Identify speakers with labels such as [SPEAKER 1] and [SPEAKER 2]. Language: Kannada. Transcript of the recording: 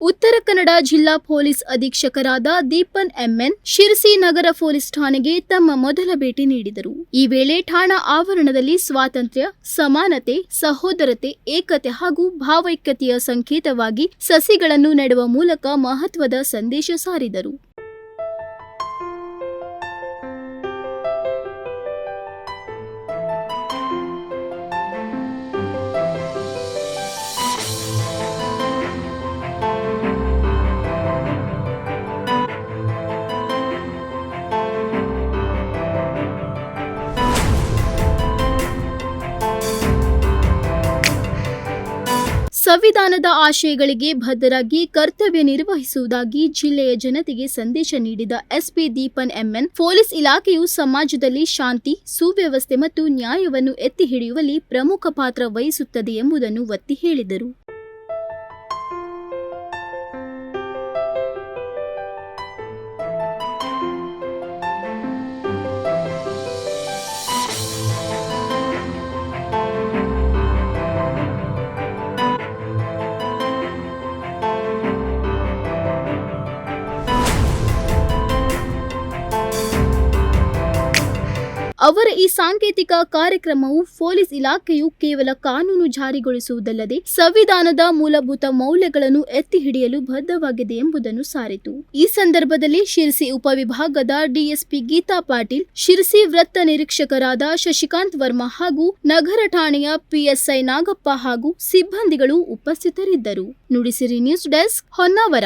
[SPEAKER 1] ಉತ್ತರ ಕನ್ನಡ ಜಿಲ್ಲಾ ಪೊಲೀಸ್ ಅಧೀಕ್ಷಕರಾದ ದೀಪನ್ ಎಂಎನ್ ಶಿರಸಿ ನಗರ ಪೊಲೀಸ್ ಠಾಣೆಗೆ ತಮ್ಮ ಮೊದಲ ಭೇಟಿ ನೀಡಿದರು. ಈ ವೇಳೆ ಠಾಣಾ ಆವರಣದಲ್ಲಿ ಸ್ವಾತಂತ್ರ್ಯ, ಸಮಾನತೆ, ಸಹೋದರತೆ, ಏಕತೆ ಹಾಗೂ ಭಾವೈಕ್ಯತೆಯ ಸಂಕೇತವಾಗಿ ಸಸಿಗಳನ್ನು ನೆಡುವ ಮೂಲಕ ಮಹತ್ವದ ಸಂದೇಶ ಸಾರಿದರು. ಸಂವಿಧಾನದ ಆಶಯಗಳಿಗೆ ಬದ್ಧರಾಗಿ ಕರ್ತವ್ಯ ನಿರ್ವಹಿಸುವುದಾಗಿ ಜಿಲ್ಲೆಯ ಜನತೆಗೆ ಸಂದೇಶ ನೀಡಿದ ಎಸ್ಪಿ ದೀಪನ್ ಎಂಎನ್, ಪೊಲೀಸ್ ಇಲಾಖೆಯು ಸಮಾಜದಲ್ಲಿ ಶಾಂತಿ, ಸುವ್ಯವಸ್ಥೆ ಮತ್ತು ನ್ಯಾಯವನ್ನು ಎತ್ತಿ ಹಿಡಿಯುವಲ್ಲಿ ಪ್ರಮುಖ ಪಾತ್ರ ವಹಿಸುತ್ತದೆ ಎಂಬುದನ್ನು ಒತ್ತಿ ಹೇಳಿದರು. ಅವರ ಈ ಸಾಂಕೇತಿಕ ಕಾರ್ಯಕ್ರಮವು ಪೊಲೀಸ್ ಇಲಾಖೆಯು ಕೇವಲ ಕಾನೂನು ಜಾರಿಗೊಳಿಸುವುದಲ್ಲದೆ ಸಂವಿಧಾನದ ಮೂಲಭೂತ ಮೌಲ್ಯಗಳನ್ನು ಎತ್ತಿ ಹಿಡಿಯಲು ಬದ್ಧವಾಗಿದೆ ಎಂಬುದನ್ನು ಸಾರಿತು. ಈ ಸಂದರ್ಭದಲ್ಲಿ ಶಿರಸಿ ಉಪವಿಭಾಗದ ಡಿಎಸ್ಪಿ ಗೀತಾ ಪಾಟೀಲ್, ಶಿರಸಿ ವೃತ್ತ ನಿರೀಕ್ಷಕರಾದ ಶಶಿಕಾಂತ್ ವರ್ಮಾ ಹಾಗೂ ನಗರ ಠಾಣೆಯ ಪಿಎಸ್ಐ ನಾಗಪ್ಪ ಹಾಗೂ ಸಿಬ್ಬಂದಿಗಳು ಉಪಸ್ಥಿತರಿದ್ದರು. Nudisiri news desk Honnavar.